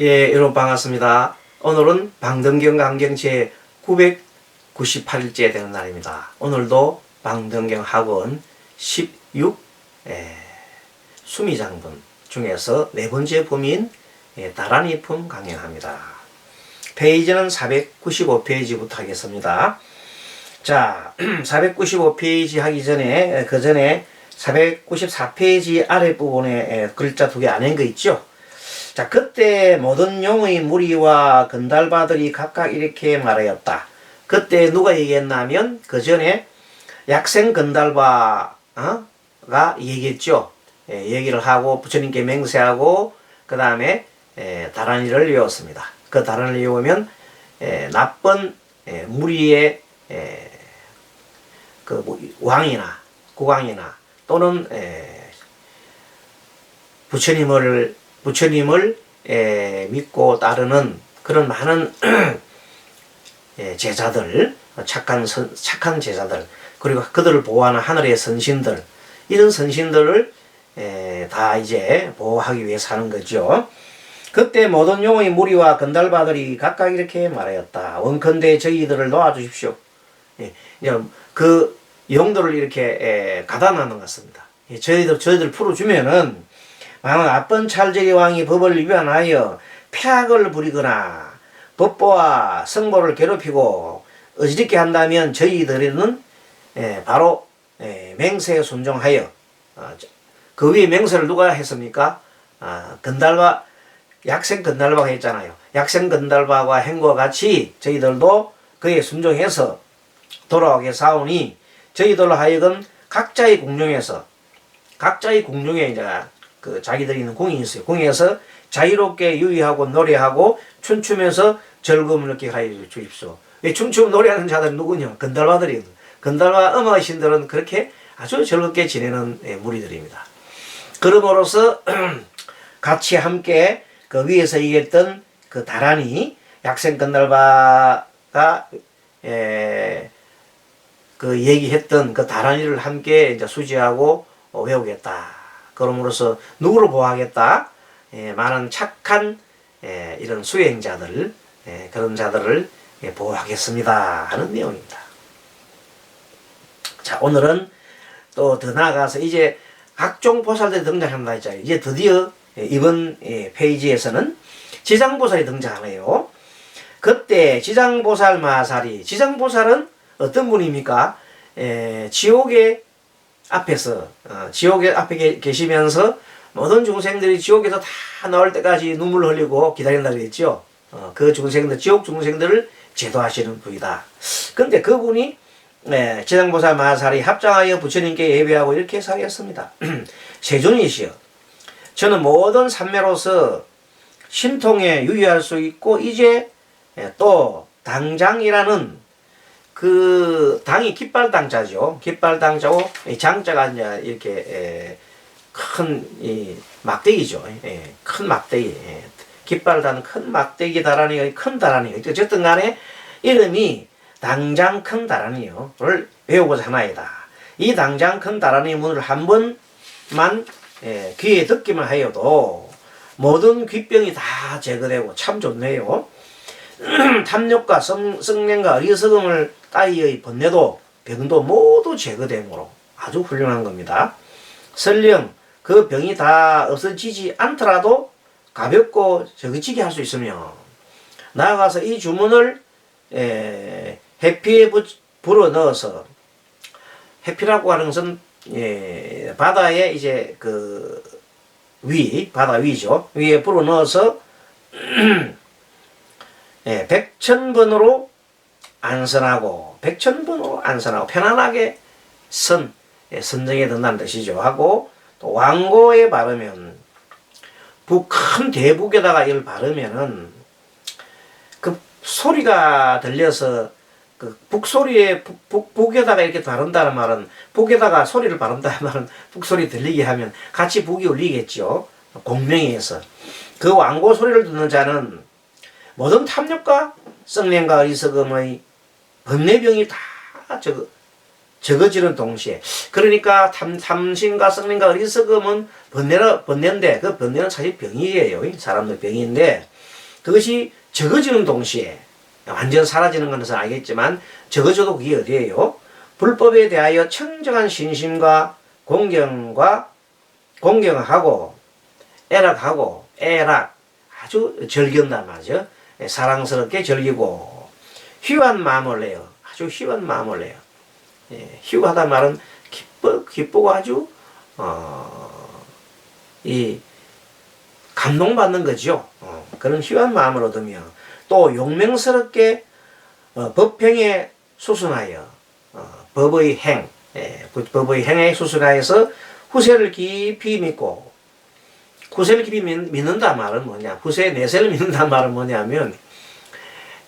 예, 여러분 반갑습니다. 오늘은 방등경 강경 제 998일째 되는 날입니다. 오늘도 방등경 학원 16 예, 수미장분 중에서 네 번째 범인 예, 다란이 품 강연합니다. 페이지는 495페이지부터 하겠습니다. 자, 495페이지 하기 전에 그 전에 494페이지 아랫부분에 글자 두 개 안 한 거 있죠? 자, 그때 모든 용의 무리와 건달바들이 각각 이렇게 말하였다. 그때 누가 얘기했냐면 그 전에 약생 건달바가 얘기했죠. 예, 얘기를 하고 부처님께 맹세하고 그 다음에 예, 다란이를 외웠습니다. 그 다란이를 외우면 예, 나쁜 예, 무리의 예, 그 뭐, 왕이나 국왕이나 또는 에, 부처님을 부처님을 에, 믿고 따르는 그런 많은 에, 제자들 착한 선, 착한 제자들 그리고 그들을 보호하는 하늘의 선신들 이런 선신들을 에, 다 이제 보호하기 위해 사는 거죠. 그때 모든 용의 무리와 건달바들이 각각 이렇게 말하였다. 원컨대 저희들을 놓아주십시오. 예, 그 용도를 이렇게 에, 가다나는 것 같습니다. 예, 저희들 저희들 풀어주면은 만약 나쁜 찰제리 왕이 법을 위반하여 폐악을 부리거나 법보와 성보를 괴롭히고 어지럽게 한다면 저희들은 에, 바로 에, 맹세에 순종하여 어, 저- 그 위에 맹세를 누가 했습니까? 아, 건달바 약생 건달바가 했잖아요. 약생 건달바와 행과 같이 저희들도 그에 순종해서 돌아오게 사오니 저희들로 하여금 각자의 공룡에서 각자의 공룡에 이제 그 자기들이 있는 공이 있어요. 공에서 자유롭게 유의하고 노래하고 춤추면서 즐거움을 느끼게 하여 주십시오. 이 춤추고 노래하는 자들은 누구냐? 건달바들이 건달바 음악 신들은 그렇게 아주 즐겁게 지내는 예, 무리들입니다. 그럼으로써 같이 함께 그 위에서 얘기했던 그 다란이 약생 건달바가 에, 그 얘기했던 그 다란이를 함께 이제 수지하고 어, 외우겠다. 그럼으로써 누구를 보호하겠다? 예, 많은 착한 예, 이런 수행자들 예, 그런 자들을 예, 보호하겠습니다 하는 내용입니다. 자 오늘은 또 더 나아가서 이제 각종 보살들이 등장한다 했잖아요. 이제 드디어 예, 이번 예, 페이지에서는 지장보살이 등장하네요. 그때 지장보살 마살이 지장보살은 어떤 분입니까? 에, 지옥의 앞에서 어, 지옥의 앞에 계- 계시면서 모든 중생들이 지옥에서 다 나올 때까지 눈물 흘리고 기다린다 그랬죠. 어, 그 중생들 지옥 중생들을 제도하시는 분이다. 근데 그분이 에, 지장보살 마살이 합장하여 부처님께 예배하고 이렇게 사였습니다. 세존이시여 저는 모든 산매로서 신통에 유의할 수 있고 이제 예, 또 당장이라는 그 당이 깃발 당자죠. 깃발 당자고 이 장자가 이제 이렇게 큰이 막대기죠. 예, 큰 막대기. 예. 깃발을 다는 큰 막대기 다란이가 큰 다란이. 어쨌든 간에 이름이 당장 큰 다란이요를 외우고자 하나이다. 이 당장 큰 다란이 문을 한 번만 예, 귀에 듣기만 하여도 모든 귀병이 다 제거되고 참 좋네요. 탐욕과 성, 성냄과 어리석음을 따위의 번뇌도 병도 모두 제거되므로 아주 훌륭한 겁니다. 설령 그 병이 다 없어지지 않더라도 가볍고 저그치게 할 수 있으며 나아가서 이 주문을 에, 해피에 부, 불어 넣어서 해피라고 하는 것은 예, 바다에 이제 그 위, 바다 위죠. 위에 불어 넣어서 예, 백천번으로 안선하고 백천번으로 안선하고 편안하게 선 예, 선정에 든다는 뜻이죠. 하고 또 왕고에 바르면 북큰 대북에다가 이걸 바르면은 그 소리가 들려서 그 북소리에 북, 북, 북 에다가 이렇게 바른다는 말은 북에다가 소리를 바른다는 말은 북소리 들리게 하면 같이 북이 울리겠죠. 공명에서 그 왕고 소리를 듣는 자는 모든 탐욕과 썩냄과 어리석음의 번뇌병이 다 적어, 적어지는 동시에 그러니까 탐, 탐심과 썩냄과 어리석음은 번뇌라, 번뇌인데 그 번뇌는 사실 병이에요 사람들 병인데 그것이 적어지는 동시에 완전 사라지는 것은 알겠지만 적어져도 그게 어디예요? 불법에 대하여 청정한 신심과 공경과 공경하고 애락하고 애락 아주 즐긴단 말이죠. 예, 사랑스럽게 즐기고 희한 마음을 내요. 아주 희한 마음을 내요. 예, 희하다 말은 기뻐 기쁘고 아주 어, 이 감동받는 거죠. 어, 그런 희한 마음을 얻으며 또 용맹스럽게 어, 법행에 수순하여 어, 법의 행, 예, 그 법의 행에 수순하여서 후세를 깊이 믿고 후세를 깊이 믿, 믿는다 말은 뭐냐? 후세 내세를 믿는다 말은 뭐냐면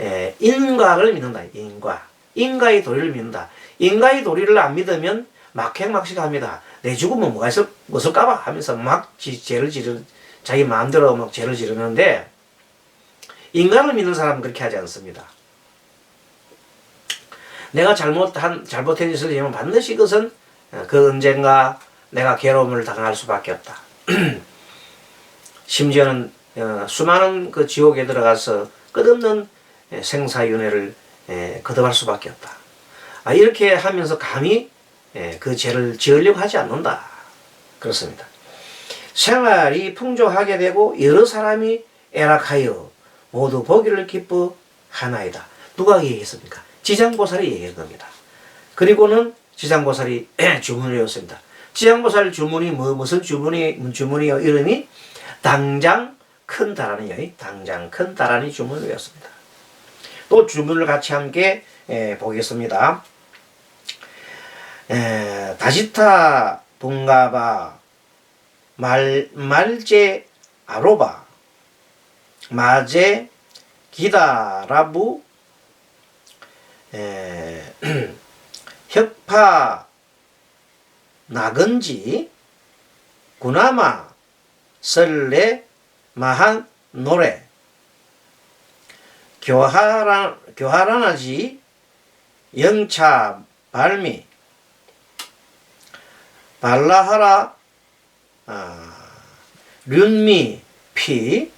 예, 인과를 믿는다. 인과. 인과의 도리를 믿는다. 인과의 도리를 안 믿으면 막행막식합니다. 내 죽으면 뭐가 있을, 무엇을까봐 하면서 막 지, 죄를 지르, 자기 마음대로 막 죄를 지르는데, 인간을 믿는 사람은 그렇게 하지 않습니다. 내가 잘못한, 잘못한 짓을 지으면 반드시 그것은 어, 그 언젠가 내가 괴로움을 당할 수밖에 없다. 심지어는 어, 수많은 그 지옥에 들어가서 끝없는 예, 생사윤회를 예, 거듭할 수밖에 없다. 아, 이렇게 하면서 감히 예, 그 죄를 지으려고 하지 않는다. 그렇습니다. 생활이 풍족하게 되고 여러 사람이 애락하여 모두 보기를 기뻐하나이다. 누가 얘기했습니까? 지장보살이 얘기한 겁니다. 그리고는 지장보살이 주문을 외웠습니다. 지장보살 주문이 뭐, 무슨 주문이, 주문이요? 이름이 당장 큰 다란이요. 당장 큰 다란이 주문을 외웠습니다. 또 주문을 같이 함께 에, 보겠습니다. 에, 다시타 bun가바 말 말제 아로바 마제 기다라부 에, 혁파 나건지 구나마 설레 마한 노래 교하라, 교하라나지 영차 발미 발라하라 아, 륜미 피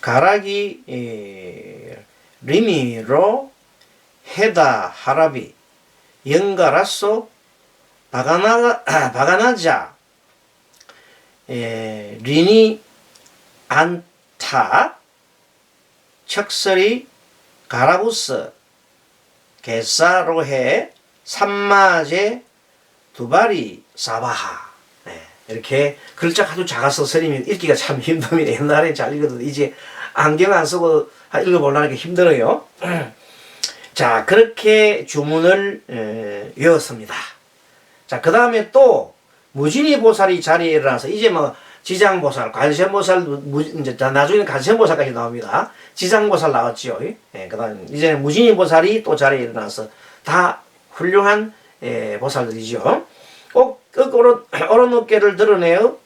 가라기 에, 리미로 헤다 하라비 영가라소 바가나 바가나자 에, 리니 안타 척설이 가라부스 게사로해 삼마제 두바리 사바하 네, 이렇게 글자 아주 작아서 스님이 읽기가 참 힘듭니다. 옛날에 잘 읽어도 이제 안경 안 쓰고 읽어보려니까 힘들어요. 자 그렇게 주문을 에, 외웠습니다. 자 그 다음에 또 무진이 보살이 자리에 일어나서 이제 뭐 지장보살, 관세음보살, 무, 이제 나중에는 관세음보살까지 나옵니다. 지장보살 나왔지요. 예, 그 다음 이제 무진이 보살이 또 자리에 일어나서 다 훌륭한 예, 보살들이죠. 꼭 거꾸로 오른 어깨를 드러내어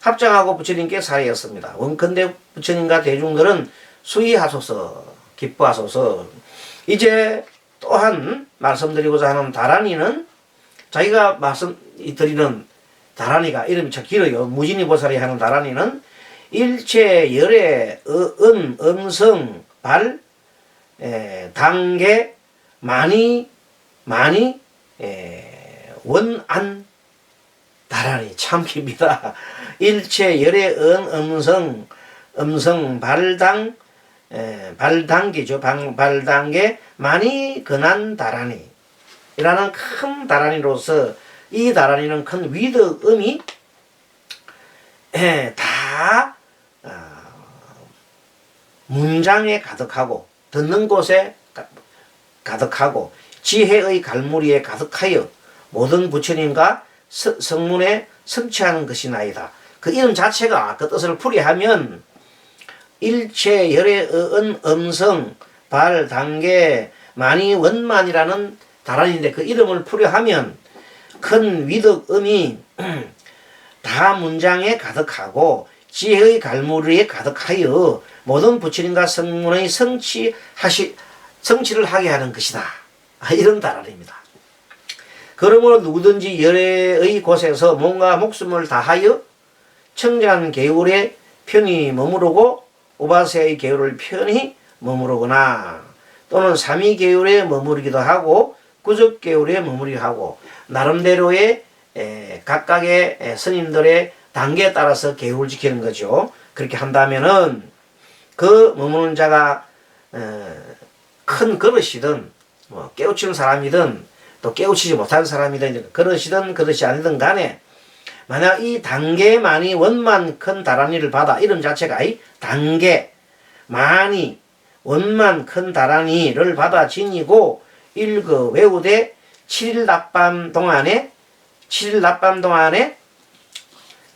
합장하고 부처님께 사례였습니다. 원컨대 부처님과 대중들은 수의하소서, 기뻐하소서. 이제 또한 말씀드리고자 하는 다란이는 자기가 말씀 드리는 다란이가 이름이 참 길어요. 무진이 보살이 하는 다란이는 일체 열의 은, 음성, 발, 에, 단계, 많이, 많이, 에, 원안, 다란이 참 깁니다. 일체 열의 은, 음성, 음성, 발당, 에, 발단계죠. 방, 발단계, 많이 근한 다란이. 이라는 큰 다란이로서 이 다란이는 큰 위덕음이 예, 다 어, 문장에 가득하고 듣는 곳에 가득하고 지혜의 갈무리에 가득하여 모든 부처님과 서, 성문에 성취하는 것이나이다. 그 이름 자체가 그 뜻을 풀이하면 일체 열의 은 음성 발 단계 많이 원만이라는 다란인데 그 이름을 풀이하면 큰 위덕음이 다 문장에 가득하고 지혜의 갈무리에 가득하여 모든 부처님과 성문의 성취하시 성취를 하게 하는 것이다. 아, 이런 단어입니다. 그러므로 누구든지 열애의 곳에서 몸과 목숨을 다하여 청정한 개울에 편히 머무르고 오바세의 계율을 편히 머무르거나 또는 삼위 계율에 머무르기도 하고 구적 계율에 머무르기도 하고 나름대로의 에, 각각의 에, 스님들의 단계에 따라서 계율을 지키는 거죠. 그렇게 한다면은 그 머무는 자가 어, 큰 그릇이든 뭐 깨우치는 사람이든 또 깨우치지 못하는 사람이든 그릇이든 그릇이 아니든 간에 만약 이 단계만이 원만 큰 다란이를 받아 이름 자체가 이 단계 많이 원만 큰 다란이를 받아 지니고 읽어 외우되 7일 낮밤 동안에 7일 낮밤 동안에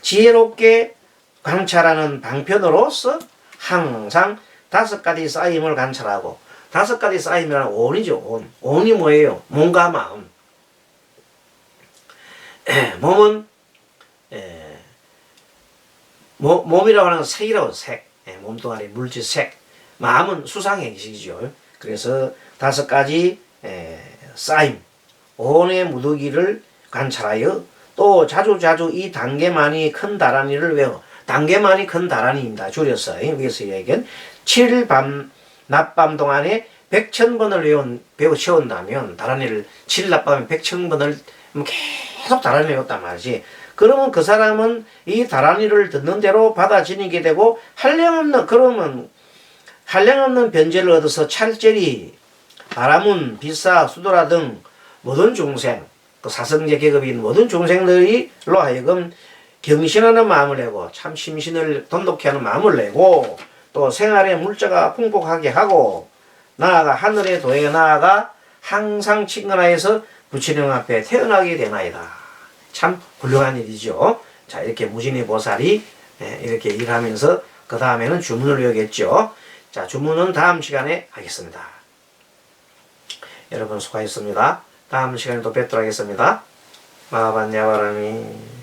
지혜롭게 관찰하는 방편으로서 항상 다섯 가지 쌓임을 관찰하고 다섯 가지 쌓임이라는 온이죠 온 온이 뭐예요? 몸과 마음. 몸은 에, 몸, 몸이라고 하는 건 색이라고 색. 예, 몸뚱아리 물질 색. 마음은 수상행식이죠. 그래서 다섯 가지 에, 쌓임 온의 무더기를 관찰하여 또 자주자주 이 단계만이 큰 다란이를 외워 단계만이 큰 다란이입니다. 줄여서 여기서 얘기한 7일 밤 낮밤 동안에 백천 번을 외운 배우 채운다면 다란이를 7일 낮밤에 백천 번을 계속 다란이를 외웠단 말이지. 그러면 그 사람은 이 다란이를 듣는 대로 받아 지니게 되고 한량없는 그러면 한량없는 변제를 얻어서 찰절이 바라문 비사 수도라 등 모든 중생 그 사성제 계급인 모든 중생들이로 하여금 경신하는 마음을 내고 참 심신을 돈독히 하는 마음을 내고 또 생활의 물자가 풍족하게 하고 나아가 하늘의 도에 나아가 항상 친근하여서 부처님 앞에 태어나게 되나이다. 참 훌륭한 일이죠. 자 이렇게 무진의 보살이 예, 이렇게 일하면서 그 다음에는 주문을 외우겠죠. 자 주문은 다음 시간에 하겠습니다. 여러분 수고하셨습니다. 다음 시간에 또 뵙도록 하겠습니다. 마하반야바라미